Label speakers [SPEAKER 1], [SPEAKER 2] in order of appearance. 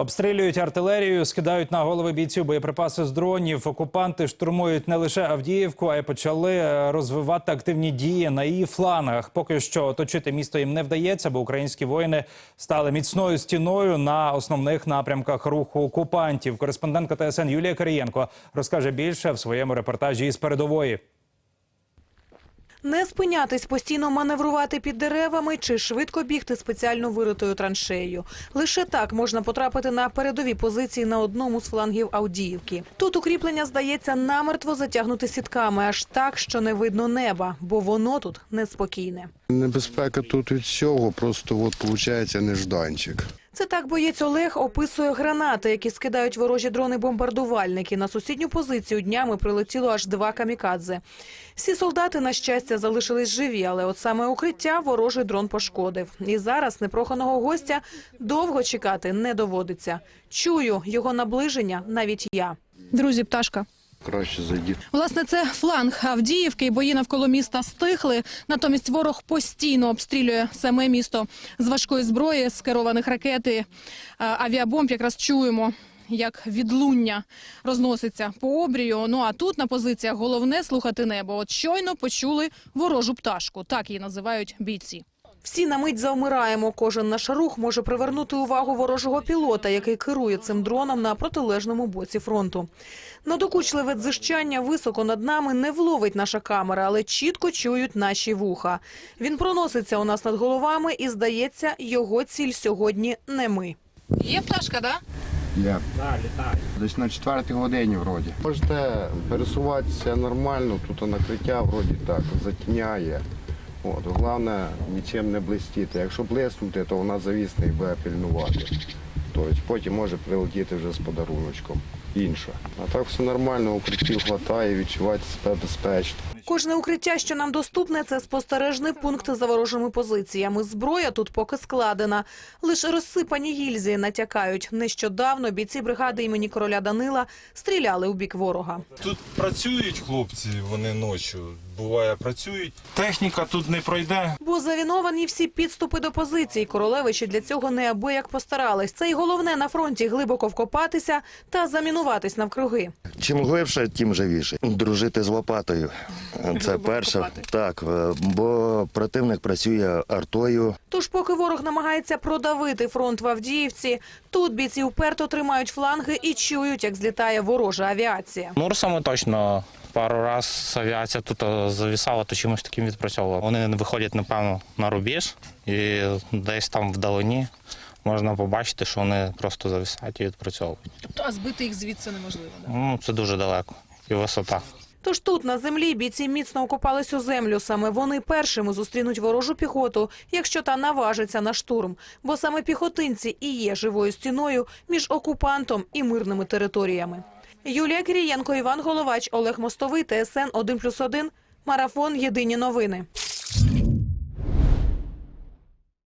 [SPEAKER 1] Обстрілюють артилерію, скидають на голови бійців боєприпаси з дронів. Окупанти штурмують не лише Авдіївку, а й почали е, розвивати активні дії на її флангах. Поки що оточити місто їм не вдається, бо українські воїни стали міцною стіною на основних напрямках руху окупантів. Кореспондентка ТСН Юлія Кирієнко розкаже більше в своєму репортажі із передової.
[SPEAKER 2] Не спинятись, постійно маневрувати під деревами чи швидко бігти спеціально виритою траншеєю. Лише так можна потрапити на передові позиції на одному з флангів Авдіївки. Тут укріплення здається намертво затягнути сітками, аж так, що не видно неба, бо воно тут неспокійне.
[SPEAKER 3] Небезпека тут від всього, просто от виходить нежданчик.
[SPEAKER 2] Це так боєць Олег описує гранати, які скидають ворожі дрони-бомбардувальники. На сусідню позицію днями прилетіло аж два камікадзе. Всі солдати, на щастя, залишились живі, але от саме укриття ворожий дрон пошкодив. І зараз непроханого гостя довго чекати не доводиться. Чую його наближення навіть я.
[SPEAKER 4] Друзі, пташка.
[SPEAKER 3] Краще зайдіть.
[SPEAKER 4] Власне, це фланг Авдіївки. Бої навколо міста стихли. Натомість ворог постійно обстрілює саме місто з важкої зброї, з керованих ракети, авіабомб. Якраз чуємо. Як відлуння розноситься по обрію. Ну а тут на позиціях головне слухати небо. От щойно почули ворожу пташку. Так її називають бійці.
[SPEAKER 2] Всі на мить завмираємо. Кожен наш рух може привернути увагу ворожого пілота, який керує цим дроном на протилежному боці фронту. Надокучливе дзижчання високо над нами не вловить наша камера, але чітко чують наші вуха. Він проноситься у нас над головами, і здається, його ціль сьогодні не ми.
[SPEAKER 4] Є пташка, да?
[SPEAKER 3] Я. Десь на четвертій годині вроді. Можете пересуватися нормально, тут накриття вроді так, затіняє. От, головне нічим не блистіти. Якщо блиснути, то вона завісне і буде пильнувати. Тобто потім може прилетіти вже з подаруночком. Інше. А так все нормально, укриттів хватає, відчувати себе безпечно.
[SPEAKER 2] Кожне укриття, що нам доступне, це спостережний пункт за ворожими позиціями. Зброя тут поки складена. Лише розсипані гільзі натякають. Нещодавно бійці бригади імені короля Данила стріляли у бік ворога.
[SPEAKER 5] Тут працюють хлопці, вони ночі. Буває, працюють. Техніка тут не пройде.
[SPEAKER 2] Бо завіновані всі підступи до позицій. Королевичі для цього неабияк постарались. Це й головне на фронті глибоко вкопатися та замінуватись навкруги.
[SPEAKER 6] Чим глибше, тим живіше. Дружити з лопатою. Це перше. Так, е, бо противник працює артою.
[SPEAKER 2] Тож, поки ворог намагається продавити фронт в Авдіївці, тут бійці вперто тримають фланги і чують, як злітає ворожа авіація.
[SPEAKER 7] Нурсами точно пару раз авіація тут е, завісала, то чимось таким відпрацьовувала. Вони виходять, напевно, на рубіж і десь там вдалині можна побачити, що вони просто зависають і відпрацьовують.
[SPEAKER 4] Тобто, а збити їх звідси неможливо.
[SPEAKER 7] Ну, це дуже далеко. І висота.
[SPEAKER 2] Тож тут на землі бійці міцно окопались у землю. Саме вони першими зустрінуть ворожу піхоту, якщо та наважиться на штурм. Бо саме піхотинці і є живою стіною між окупантом і мирними територіями. Юлія Кирієнко, Іван Головач, Олег Мостовий, ТСН 1+,1, Марафон. Єдині новини.